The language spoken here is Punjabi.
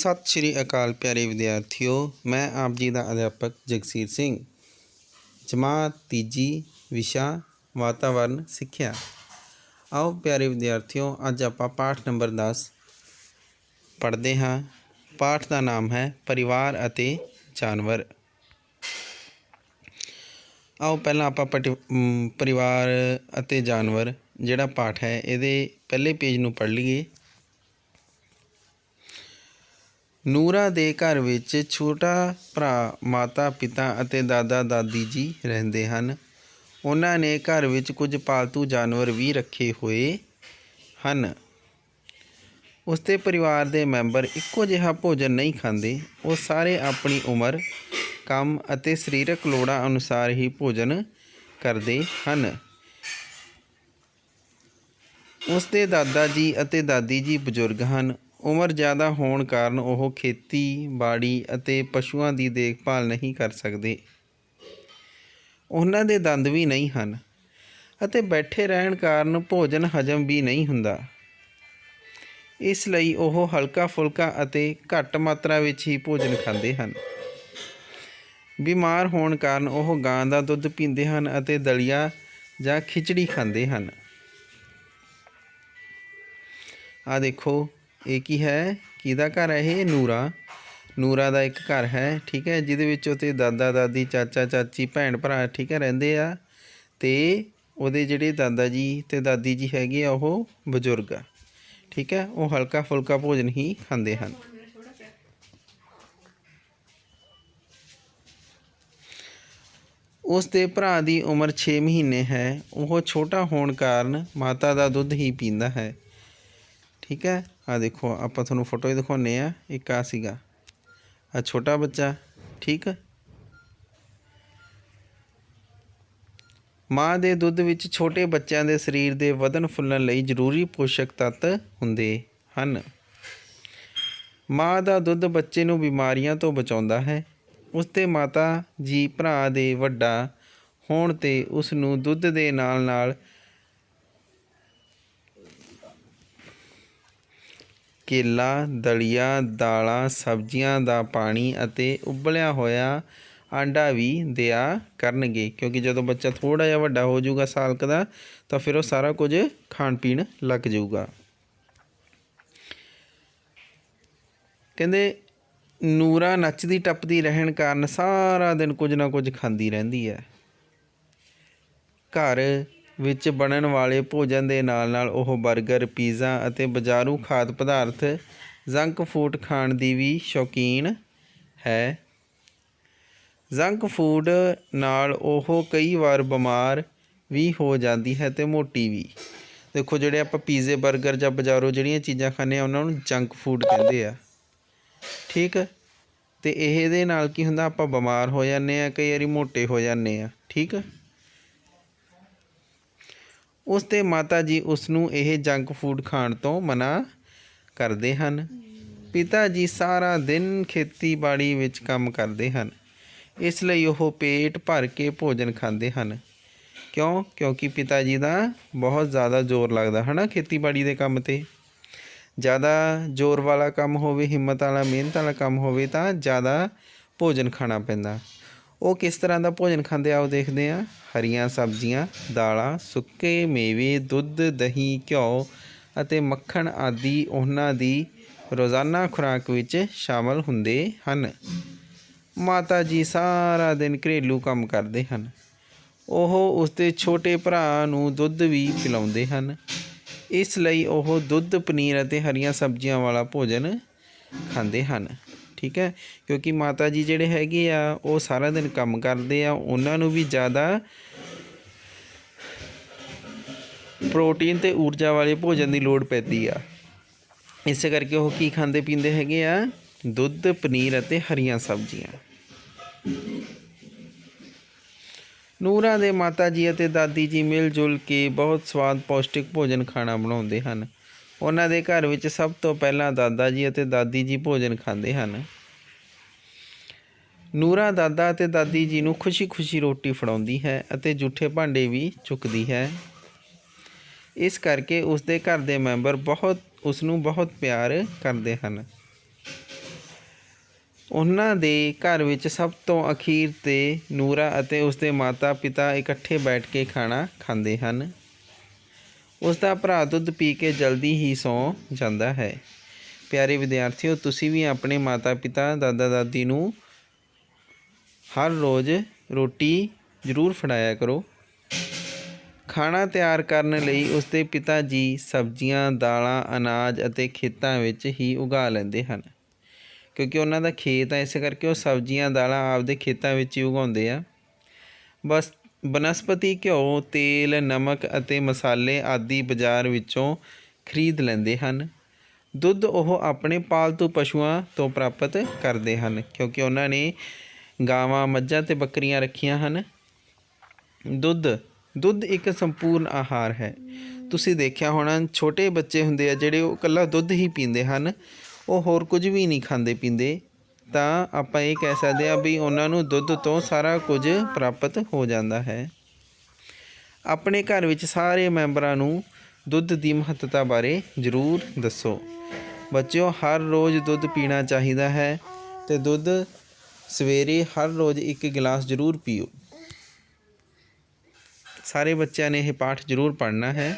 ਸਤਿ ਸ਼੍ਰੀ ਅਕਾਲ ਪਿਆਰੇ ਵਿਦਿਆਰਥੀਓ, ਮੈਂ ਆਪ ਜੀ ਦਾ ਅਧਿਆਪਕ ਜਗਸੀਰ ਸਿੰਘ। ਜਮਾਤ, ਤੀਜੀ, ਵਿਸ਼ਾ, ਵਾਤਾਵਰਨ, ਸਿੱਖਿਆ। ਆਓ ਪਿਆਰੇ ਵਿਦਿਆਰਥੀਓ, ਅੱਜ ਆਪਾਂ ਪਾਠ ਨੰਬਰ 10 ਪੜ੍ਹਦੇ ਹਾਂ। ਪਾਠ ਦਾ ਨਾਮ ਹੈ ਪਰਿਵਾਰ ਅਤੇ ਜਾਨਵਰ। ਆਓ ਪਹਿਲਾਂ ਆਪਾਂ ਪਟਿ- ਪਰਿਵਾਰ ਅਤੇ ਜਾਨਵਰ ਜਿਹੜਾ ਪਾਠ ਹੈ, ਇਹਦੇ ਪਹਿਲੇ ਪੇਜ ਨੂੰ ਪੜ੍ਹ ਲਈਏ। ਨੂਰਾ ਦੇ ਘਰ ਵਿੱਚ ਛੋਟਾ ਭਰਾ, ਮਾਤਾ, ਪਿਤਾ ਅਤੇ ਦਾਦਾ, ਦਾਦੀ ਜੀ ਰਹਿੰਦੇ ਹਨ। ਉਹਨਾਂ ਨੇ ਘਰ ਵਿੱਚ ਕੁਝ ਪਾਲਤੂ ਜਾਨਵਰ ਵੀ ਰੱਖੇ ਹੋਏ ਹਨ। ਉਸਦੇ ਪਰਿਵਾਰ ਦੇ ਮੈਂਬਰ ਇੱਕੋ ਜਿਹਾ ਭੋਜਨ ਨਹੀਂ ਖਾਂਦੇ। ਉਹ ਸਾਰੇ ਆਪਣੀ ਉਮਰ, ਕੰਮ ਅਤੇ ਸਰੀਰਕ ਲੋੜਾਂ ਅਨੁਸਾਰ ਹੀ ਭੋਜਨ ਕਰਦੇ ਹਨ। ਉਸਦੇ ਦਾਦਾ ਜੀ ਅਤੇ ਦਾਦੀ ਜੀ ਬਜ਼ੁਰਗ ਹਨ। ਉਮਰ ਜ਼ਿਆਦਾ ਹੋਣ ਕਾਰਨ ਉਹ ਖੇਤੀਬਾੜੀ ਅਤੇ ਪਸ਼ੂਆਂ ਦੀ ਦੇਖਭਾਲ ਨਹੀਂ ਕਰ ਸਕਦੇ। ਉਹਨਾਂ ਦੇ ਦੰਦ ਵੀ ਨਹੀਂ ਹਨ ਅਤੇ ਬੈਠੇ ਰਹਿਣ ਕਾਰਨ ਭੋਜਨ ਹਜਮ ਵੀ ਨਹੀਂ ਹੁੰਦਾ। ਇਸ ਲਈ ਉਹ ਹਲਕਾ ਫੁਲਕਾ ਅਤੇ ਘੱਟ ਮਾਤਰਾ ਵਿੱਚ ਹੀ ਭੋਜਨ ਖਾਂਦੇ ਹਨ। ਬਿਮਾਰ ਹੋਣ ਕਾਰਨ ਉਹ ਗਾਂ ਦਾ ਦੁੱਧ ਪੀਂਦੇ ਹਨ ਅਤੇ ਦਲੀਆ ਜਾਂ ਖਿਚੜੀ ਖਾਂਦੇ ਹਨ। ਆ ਦੇਖੋ ਇਹ ਕੀ ਹੈ? ਕਿਹਦਾ ਘਰ ਹੈ ਇਹ? ਨੂਰਾ। ਨੂਰਾ ਦਾ ਇੱਕ ਘਰ ਹੈ, ਠੀਕ ਹੈ? ਜਿਹਦੇ ਵਿੱਚ ਉਹਦੇ ਦਾਦਾ, ਦਾਦੀ, ਚਾਚਾ, ਚਾਚੀ, ਭੈਣ ਭਰਾ, ਠੀਕ ਹੈ? ਰਹਿੰਦੇ ਆ। ਤੇ ਉਹਦੇ ਜਿਹੜੇ ਦਾਦਾ ਜੀ ਤੇ ਦਾਦੀ ਜੀ ਹੈਗੇ ਆ, ਉਹ ਬਜ਼ੁਰਗ ਆ, ਠੀਕ ਹੈ? ਉਹ ਹਲਕਾ ਫੁਲਕਾ ਭੋਜਨ ਹੀ ਖਾਂਦੇ ਹਨ। ਉਸ ਦੇ ਭਰਾ ਦੀ ਉਮਰ 6 ਮਹੀਨੇ ਹੈ। ਉਹ ਛੋਟਾ ਹੋਣ ਕਾਰਨ ਮਾਤਾ ਦਾ ਦੁੱਧ ਹੀ ਪੀਂਦਾ ਹੈ। ਠੀਕ ਹੈ? ਆ ਦੇਖੋ, ਆਪਾਂ ਤੁਹਾਨੂੰ ਫੋਟੋ ਹੀ ਦਿਖਾਉਨੇ ਆ ਇੱਕ ਆ ਸੀਗਾ। ਆ ਛੋਟਾ ਬੱਚਾ, ਠੀਕ ਮਾਂ ਦੇ ਦੁੱਧ ਵਿੱਚ ਛੋਟੇ ਬੱਚਿਆਂ ਦੇ ਸਰੀਰ ਦੇ ਵਧਣ ਫੁੱਲਣ ਲਈ ਜ਼ਰੂਰੀ ਪੋਸ਼ਕ ਤੱਤ ਹੁੰਦੇ ਹਨ। ਮਾਂ ਦਾ ਦੁੱਧ ਬੱਚੇ ਨੂੰ ਬਿਮਾਰੀਆਂ ਤੋਂ ਬਚਾਉਂਦਾ ਹੈ। ਉਸ ਦੇ ਮਾਤਾ ਜੀ ਭਰਾ ਦੇ ਵੱਡਾ ਹੋਣ ਤੇ ਉਸ ਨੂੰ ਦੁੱਧ ਦੇ ਨਾਲ ਨਾਲ ਕੇਲਾ, ਦਲੀਆ, ਦਾਲਾਂ, ਸਬਜ਼ੀਆਂ ਦਾ ਪਾਣੀ ਅਤੇ ਉਬਲਿਆ ਹੋਇਆ ਆਂਡਾ ਵੀ ਦਿਆ ਕਰਨਗੇ। ਕਿਉਂਕਿ ਜਦੋਂ ਬੱਚਾ ਥੋੜ੍ਹਾ ਜਿਹਾ ਵੱਡਾ ਹੋ ਜਾਊਗਾ ਸਾਲਕ ਦਾ, ਤਾਂ ਫਿਰ ਉਹ ਸਾਰਾ ਕੁਝ ਖਾਣ ਪੀਣ ਲੱਗ ਜਾਊਗਾ। ਕਹਿੰਦੇ ਨੂਰਾ ਨੱਚਦੀ ਟੱਪਦੀ ਰਹਿਣ ਕਾਰਨ ਸਾਰਾ ਦਿਨ ਕੁਝ ਨਾ ਕੁਝ ਖਾਂਦੀ ਰਹਿੰਦੀ ਹੈ। ਘਰ ਵਿੱਚ ਬਣਨ ਵਾਲੇ ਭੋਜਨ ਦੇ ਨਾਲ-ਨਾਲ ਉਹ ਬਰਗਰ, ਪੀਜ਼ਾ ਅਤੇ ਬਾਜ਼ਾਰੂ ਖਾਦ ਪਦਾਰਥ, ਜੰਕ ਫੂਡ ਖਾਣ ਦੀ ਵੀ ਸ਼ੌਕੀਨ ਹੈ। ਜੰਕ ਫੂਡ ਨਾਲ ਉਹ ਕਈ ਵਾਰ ਬਿਮਾਰ ਵੀ ਹੋ ਜਾਂਦੀ ਹੈ ਤੇ ਮੋਟੀ ਵੀ। ਦੇਖੋ, ਜਿਹੜੇ ਆਪਾਂ ਪੀਜ਼ੇ 버ਗਰ ਜਾਂ ਬਾਜ਼ਾਰੋਂ ਜਿਹੜੀਆਂ ਚੀਜ਼ਾਂ ਖਾਂਦੇ ਆ ਉਹਨਾਂ ਨੂੰ ਜੰਕ ਫੂਡ ਕਹਿੰਦੇ ਆ। ਠੀਕ? ਹੈ ਤੇ ਇਹਦੇ ਨਾਲ ਕੀ ਹੁੰਦਾ? ਆਪਾਂ ਬਿਮਾਰ ਹੋ ਜਾਂਦੇ ਆ ਕਈ ਵਾਰੀ ਮੋਟੇ ਹੋ ਜਾਂਦੇ ਆ ਠੀਕ? ਉਸ ਦੇ ਮਾਤਾ ਜੀ ਉਸ ਨੂੰ ਇਹ ਜੰਕ ਫੂਡ ਖਾਣ ਤੋਂ ਮਨਾ ਕਰਦੇ ਹਨ। ਪਿਤਾ ਜੀ ਸਾਰਾ ਦਿਨ ਖੇਤੀਬਾੜੀ ਵਿੱਚ ਕੰਮ ਕਰਦੇ ਹਨ। ਇਸ ਲਈ ਉਹ ਪੇਟ ਭਰ ਕੇ ਭੋਜਨ ਖਾਂਦੇ ਹਨ। ਕਿਉਂ? ਕਿਉਂਕਿ ਪਿਤਾ ਜੀ ਦਾ ਬਹੁਤ ਜ਼ਿਆਦਾ ਜ਼ੋਰ ਲੱਗਦਾ ਹੈ ਨਾ ਖੇਤੀਬਾੜੀ ਦੇ ਕੰਮ ਤੇ। ਜ਼ਿਆਦਾ ਜ਼ੋਰ ਵਾਲਾ ਕੰਮ ਹੋਵੇ, ਹਿੰਮਤ ਵਾਲਾ, ਮਿਹਨਤ ਵਾਲਾ ਕੰਮ ਹੋਵੇ ਤਾਂ ਜ਼ਿਆਦਾ ਭੋਜਨ ਖਾਣਾ ਪੈਂਦਾ। ਉਹ ਕਿਸ ਤਰ੍ਹਾਂ ਦਾ ਭੋਜਨ ਖਾਂਦੇ ਆਓ ਦੇਖਦੇ ਹਾਂ ਹਰੀਆਂ ਸਬਜ਼ੀਆਂ, ਦਾਲਾਂ, ਸੁੱਕੇ ਮੇਵੇ, ਦੁੱਧ, ਦਹੀਂ, ਘਿਓ ਅਤੇ ਮੱਖਣ ਆਦਿ ਉਹਨਾਂ ਦੀ ਰੋਜ਼ਾਨਾ ਖੁਰਾਕ ਵਿੱਚ ਸ਼ਾਮਲ ਹੁੰਦੇ ਹਨ। ਮਾਤਾ ਜੀ ਸਾਰਾ ਦਿਨ ਘਰੇਲੂ ਕੰਮ ਕਰਦੇ ਹਨ। ਉਹ ਉਸਦੇ ਛੋਟੇ ਭਰਾ ਨੂੰ ਦੁੱਧ ਵੀ ਪਿਲਾਉਂਦੇ ਹਨ। ਇਸ ਲਈ ਉਹ ਦੁੱਧ, ਪਨੀਰ ਅਤੇ ਹਰੀਆਂ ਸਬਜ਼ੀਆਂ ਵਾਲਾ ਭੋਜਨ ਖਾਂਦੇ ਹਨ। ਠੀਕ ਹੈ? ਕਿਉਂਕਿ ਮਾਤਾ ਜੀ ਜਿਹੜੇ ਹੈਗੇ ਆ, ਉਹ ਸਾਰਾ ਦਿਨ ਕੰਮ ਕਰਦੇ ਆ। ਉਹਨਾਂ ਨੂੰ ਵੀ ਜ਼ਿਆਦਾ ਪ੍ਰੋਟੀਨ ਤੇ ਊਰਜਾ ਵਾਲੇ ਭੋਜਨ ਦੀ ਲੋੜ ਪੈਂਦੀ ਆ। ਇਸੇ ਕਰਕੇ ਉਹ ਕੀ ਖਾਂਦੇ ਪੀਂਦੇ ਹੈਗੇ ਆ? ਦੁੱਧ, ਪਨੀਰ ਅਤੇ ਹਰੀਆਂ ਸਬਜ਼ੀਆਂ। ਨੂਰਾ ਦੇ ਮਾਤਾ ਜੀ ਅਤੇ ਦਾਦੀ ਜੀ ਮਿਲ ਜੁਲ ਕੇ ਬਹੁਤ ਸਵਾਦ ਪੌਸ਼ਟਿਕ ਭੋਜਨ ਖਾਣਾ ਬਣਾਉਂਦੇ ਹਨ। ਉਹਨਾਂ ਦੇ ਘਰ ਵਿੱਚ ਸਭ ਤੋਂ ਪਹਿਲਾਂ ਦਾਦਾ ਜੀ ਅਤੇ ਦਾਦੀ ਜੀ ਭੋਜਨ ਖਾਂਦੇ ਹਨ। ਨੂਰਾ ਦਾਦਾ ਅਤੇ ਦਾਦੀ ਜੀ ਨੂੰ ਖੁਸ਼ੀ-ਖੁਸ਼ੀ ਰੋਟੀ ਫੜਾਉਂਦੀ ਹੈ ਅਤੇ ਜੂਠੇ ਭਾਂਡੇ ਵੀ ਚੁੱਕਦੀ ਹੈ। ਇਸ ਕਰਕੇ ਉਸ ਦੇ ਘਰ ਦੇ ਮੈਂਬਰ ਬਹੁਤ ਉਸ ਨੂੰ ਬਹੁਤ ਪਿਆਰ ਕਰਦੇ ਹਨ। ਉਹਨਾਂ ਦੇ ਘਰ ਵਿੱਚ ਸਭ ਤੋਂ ਅਖੀਰ ਤੇ ਨੂਰਾ ਅਤੇ ਉਸਦੇ ਮਾਤਾ-ਪਿਤਾ ਇਕੱਠੇ ਬੈਠ ਕੇ ਖਾਣਾ ਖਾਂਦੇ ਹਨ। ਉਸ ਦਾ ਭਰਾ ਦੁੱਧ ਪੀ ਕੇ ਜਲਦੀ ਹੀ ਸੌਂ ਜਾਂਦਾ ਹੈ। ਪਿਆਰੇ ਵਿਦਿਆਰਥੀਓ, ਤੁਸੀਂ ਵੀ ਆਪਣੇ ਮਾਤਾ-ਪਿਤਾ, ਦਾਦਾ-ਦਾਦੀ ਨੂੰ ਹਰ ਰੋਜ਼ ਰੋਟੀ ਜ਼ਰੂਰ ਫੜਾਇਆ ਕਰੋ। ਖਾਣਾ ਤਿਆਰ ਕਰਨ ਲਈ ਉਸਦੇ ਪਿਤਾ ਜੀ ਸਬਜ਼ੀਆਂ, ਦਾਲਾਂ, ਅਨਾਜ ਅਤੇ ਖੇਤਾਂ ਵਿੱਚ ਹੀ ਉਗਾ ਲੈਂਦੇ ਹਨ। ਕਿਉਂਕਿ ਉਹਨਾਂ ਦਾ ਖੇਤ ਹੈ, ਇਸ ਕਰਕੇ ਉਹ ਸਬਜ਼ੀਆਂ, ਦਾਲਾਂ ਆਪਦੇ ਖੇਤਾਂ ਵਿੱਚ ਹੀ ਉਗਾਉਂਦੇ ਆ। ਬਸ ਬਨਸਪਤੀ, ਘਿਓ, ਤੇਲ, ਨਮਕ ਅਤੇ ਮਸਾਲੇ ਆਦਿ ਬਾਜ਼ਾਰ ਵਿੱਚੋਂ ਖਰੀਦ ਲੈਂਦੇ ਹਨ। ਦੁੱਧ ਉਹ ਆਪਣੇ ਪਾਲਤੂ ਪਸ਼ੂਆਂ ਤੋਂ ਪ੍ਰਾਪਤ ਕਰਦੇ ਹਨ, ਕਿਉਂਕਿ ਉਹਨਾਂ ਨੇ ਗਾਵਾਂ, ਮੱਝਾਂ ਤੇ ਬੱਕਰੀਆਂ ਰੱਖੀਆਂ ਹਨ। ਦੁੱਧ ਦੁੱਧ ਇੱਕ ਸੰਪੂਰਨ ਆਹਾਰ ਹੈ। ਤੁਸੀਂ ਦੇਖਿਆ ਹੋਣਾ, ਛੋਟੇ ਬੱਚੇ ਹੁੰਦੇ ਆ ਜਿਹੜੇ ਉਹ ਇਕੱਲਾ ਦੁੱਧ ਹੀ ਪੀਂਦੇ ਹਨ, ਉਹ ਹੋਰ ਕੁਝ ਵੀ ਨਹੀਂ ਖਾਂਦੇ ਪੀਂਦੇ। ਤਾਂ ਆਪਾਂ ਇਹ ਕਹਿ ਸਕਦੇ ਆ ਵੀ ਉਹਨਾਂ ਨੂੰ ਦੁੱਧ ਤੋਂ ਸਾਰਾ ਕੁਝ ਪ੍ਰਾਪਤ ਹੋ ਜਾਂਦਾ ਹੈ। ਆਪਣੇ ਘਰ ਵਿੱਚ ਸਾਰੇ ਮੈਂਬਰਾਂ ਨੂੰ ਦੁੱਧ ਦੀ ਮਹੱਤਤਾ ਬਾਰੇ ਜ਼ਰੂਰ ਦੱਸੋ। ਬੱਚਿਓ, ਹਰ ਰੋਜ਼ ਦੁੱਧ ਪੀਣਾ ਚਾਹੀਦਾ ਹੈ ਤੇ ਦੁੱਧ ਸਵੇਰੇ ਹਰ ਰੋਜ਼ ਇੱਕ ਗਿਲਾਸ ਜ਼ਰੂਰ ਪੀਓ। ਸਾਰੇ ਬੱਚਿਆਂ ਨੇ ਇਹ ਪਾਠ ਜ਼ਰੂਰ ਪੜ੍ਹਨਾ ਹੈ।